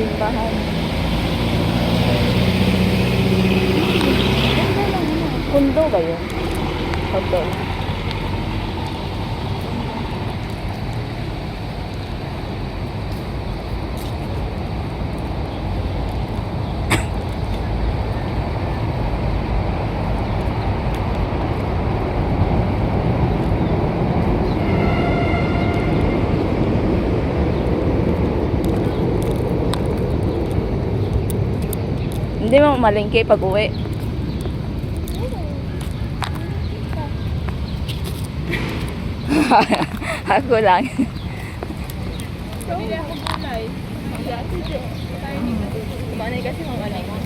simbahan. Kundo ba yun? Hotel. Hindi mo malingki pag uwi. Ako lang. Pabili ako gulay. Kumanay kasi alay ko.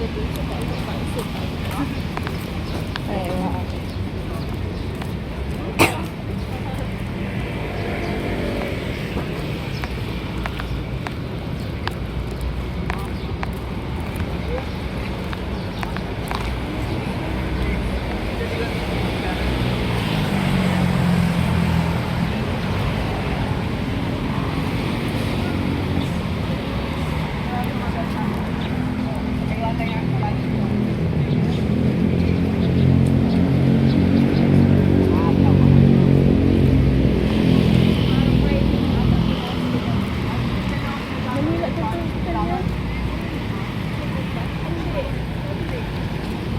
Thank you.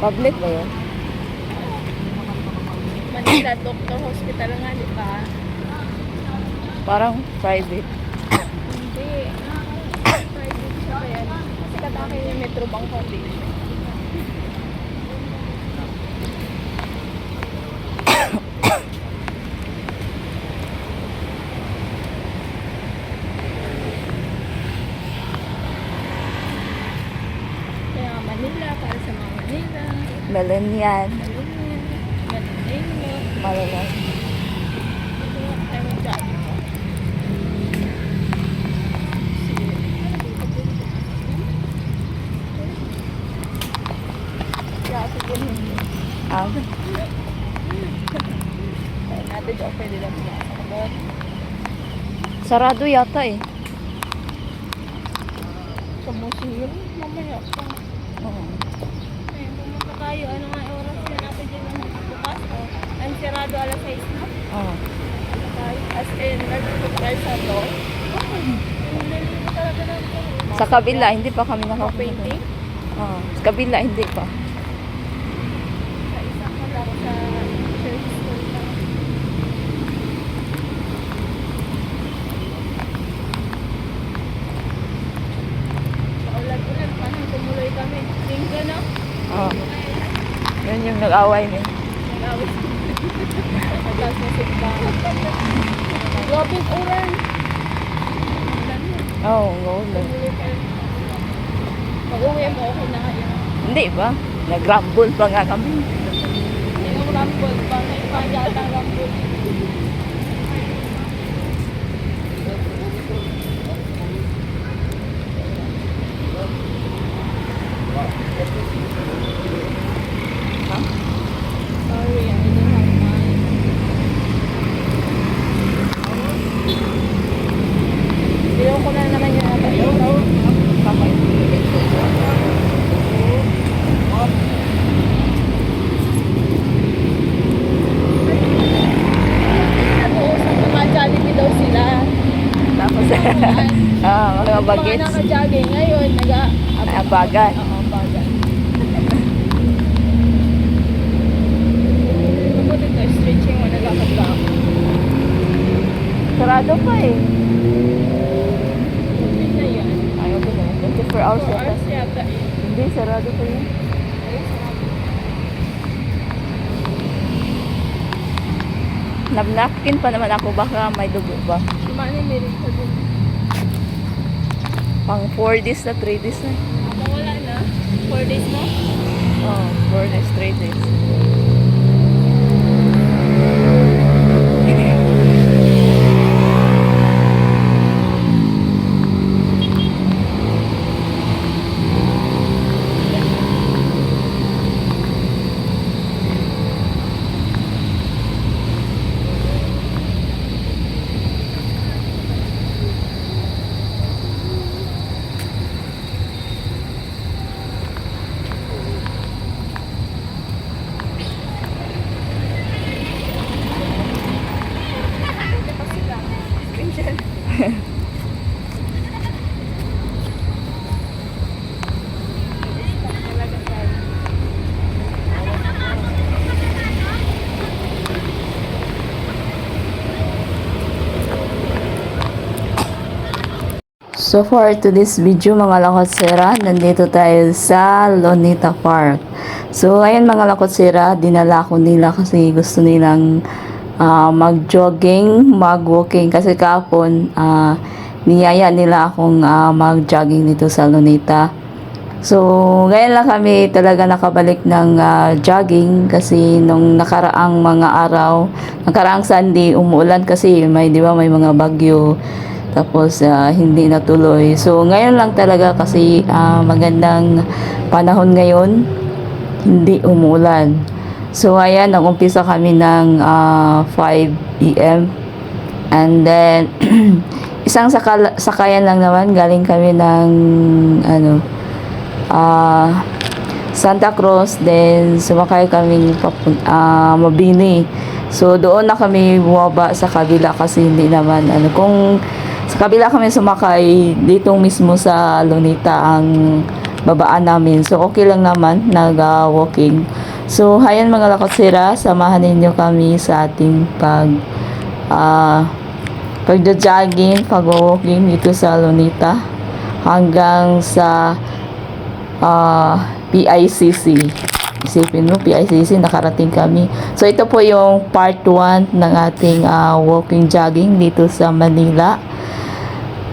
Public ba yun? Manila Doctor Hospital nga, di ba? Parang private. Hindi. Private siya kaya. Kasi katake yung Metrobank Foundation. Kaya Manila, para sa mga Manila. Millennial. Manila. Malalang. Tayo mag-jogging mo. Kaya sige hindi. Ah, natin dyan pwede lang sarado yata eh. Sa museum, mamaya pa. Oo. Tayo. Ano nga oras na natin dyan ang bukas? O, ang sirado alas 6 na. Oo. Tayo. As in, nagpupunta tayo sa law. Sa kabila, hindi pa kami nakapunta. painting. Oo. Sa kabila, hindi pa. Sa isang kalaro sa church school lang. Paulan-ulan, parang tumuloy kami. Tingko, no? Oo. Yun yung nag-away niya. Yung ulan. Oo, oh, kayo. Pag-uwi mo, okay na kayo. Hindi ba? Nag-rumble pa nga kami. Yung rumble, bakit pa yata rumble? Ha? Sorry, I don't have mine. Bilang ko na naman yung ata yun. Kamay. Nag-uusap mga Jollibee daw sila. Tapos, ah, mga Mga bagets. naka-jogging ngayon, naga... Ah, bagan. Oo, bagan. Mabuti to, stretching mo, nagkakad ka. Sarado pa eh. Hindi na yan. Ayaw ko na. 24 hours 4 yata. hours yata eh. Hindi, sarado pa yun. Nab-napkin pa naman ako. Baka may dugo ba? Kumana yung meron sa dun. Pang 4 days na 3 days na. Wala na. 4 days na. Oh, 4 days, 3 days. So for today's video mga lakotsera, nandito tayo sa Lonita Park. So ayan mga lakotsera, dinala ko nila kasi gusto nilang ah, mag-jogging, mag-walking kasi kahapon ah, niyaya nila akong ah, mag-jogging dito sa Lonita. So, ngayon lang kami talaga nakabalik ng ah, jogging kasi nung nakaraang mga araw, nakaraang Sunday, umuulan kasi may, di ba, may mga bagyo. Tapos, ah, hindi natuloy. So, ngayon lang talaga kasi ah, magandang panahon ngayon, hindi umuulan. So, ayan, nag-umpisa kami ng ah, 5 p.m. And then, isang sakal- sakayan lang naman, galing kami ng, ano, ah Santa Cruz then sumakay kami papun ah Mabini so doon na kami bumaba sa kabila kasi hindi naman ano kung sa kabila kami sumakay dito mismo sa Lunita ang babaan namin so okay lang naman nag ah, walking so hayan mga lakotsira samahan ninyo kami sa ating pag ah pagja-jogging pag-walking dito sa Lunita hanggang sa ah PICC. Isipin mo, PICC, nakarating kami. So, ito po yung part 1 ng ating ah, walking jogging dito sa Manila.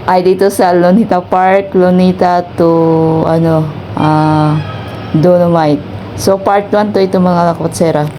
Ay, dito sa Lonita Park, Lonita to, ano, ah Dolomite. So, part 1 to ito mga lakotsera.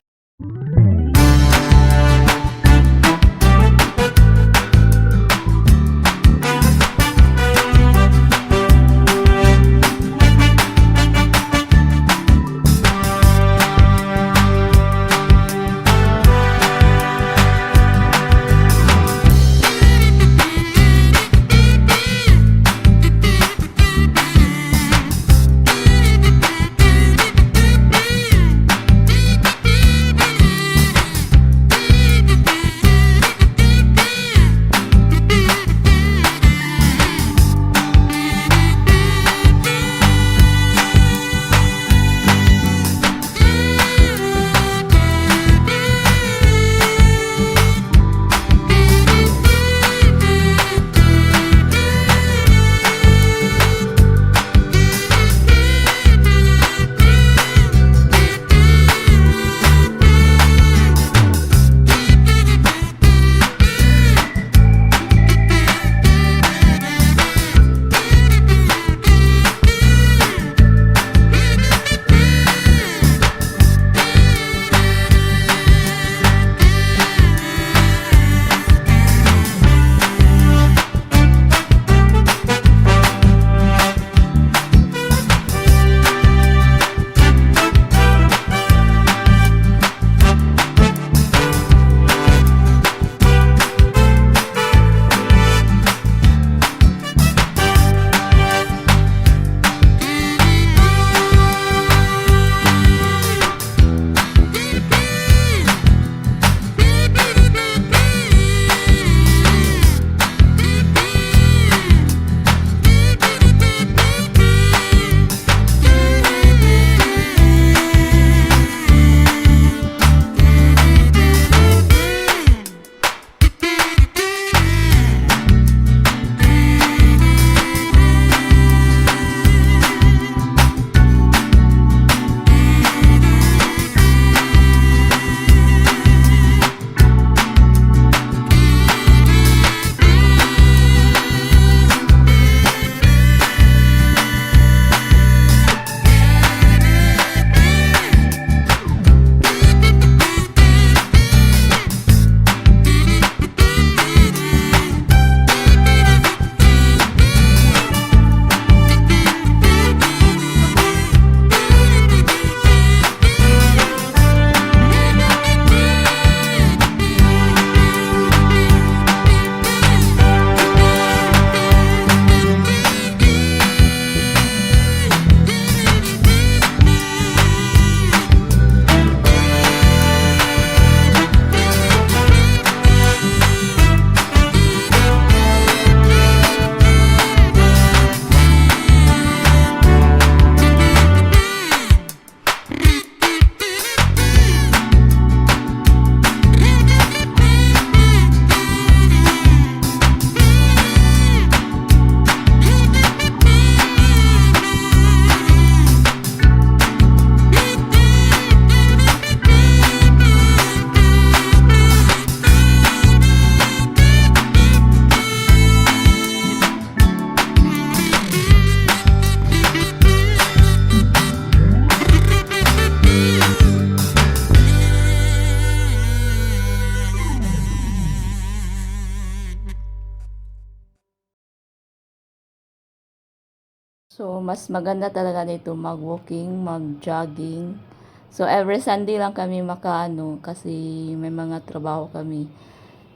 So, mas maganda talaga dito mag-walking, mag-jogging. So, every Sunday lang kami makaano kasi may mga trabaho kami.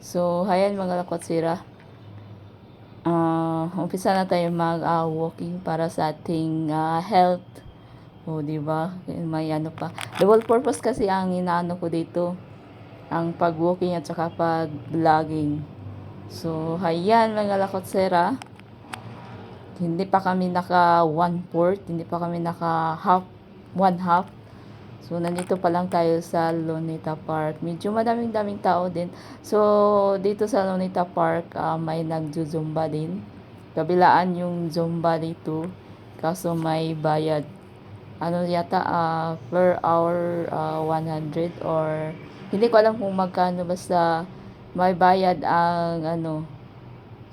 So, hayan mga lakot sira. Ah, umpisa na tayo mag-walking para sa ating ah, health. O, di ba? May ano pa. Double purpose kasi ang inaano ko dito. Ang pag-walking at saka pag-vlogging. So, hayan mga lakot sira hindi pa kami naka one fourth, hindi pa kami naka half, one half. So, nandito pa lang tayo sa Luneta Park. Medyo madaming daming tao din. So, dito sa Luneta Park, ah, may nagjo-zumba din. Kabilaan yung zumba dito. Kaso may bayad. Ano yata, ah, per hour ah, 100 or hindi ko alam kung magkano basta may bayad ang ano.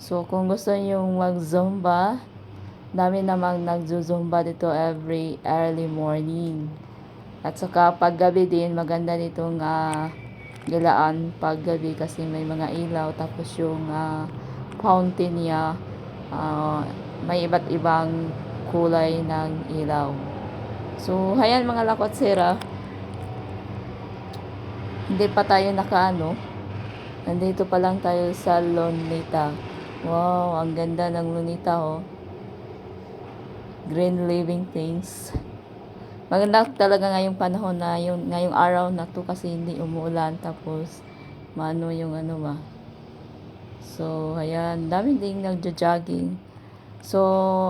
So, kung gusto niyo mag-zumba, dami namang nagzo-zumba dito every early morning. At saka paggabi din, maganda ditong uh, galaan paggabi kasi may mga ilaw. Tapos yung ah, fountain niya, ah, may iba't ibang kulay ng ilaw. So, hayan mga lakot sira. Hindi pa tayo nakaano. Nandito pa lang tayo sa Lonita. Wow, ang ganda ng Lunita oh. Green living things. Maganda talaga ngayong panahon na yung ngayong araw na to kasi hindi umuulan tapos mano yung ano ba. So, ayan, dami ding nagjo-jogging. So,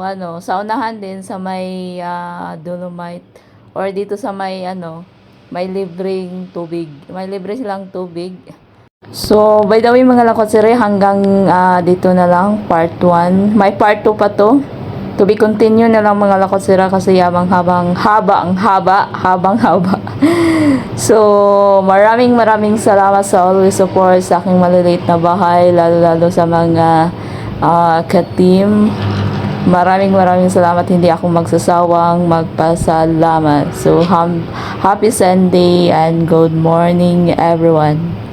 ano, sa unahan din sa may ah, Dolomite or dito sa may ano, may libreng tubig. May libre silang tubig. So, by the way mga lakotsere, hanggang ah, dito na lang, part 1. May part 2 pa to. To be continue na lang mga lakotsera kasi habang habang haba ang haba, habang haba. so, maraming maraming salamat sa always support sa aking maliliit na bahay, lalo-lalo sa mga ah, ka-team. Maraming maraming salamat. Hindi ako magsasawang magpasalamat. So, happy Sunday and good morning everyone.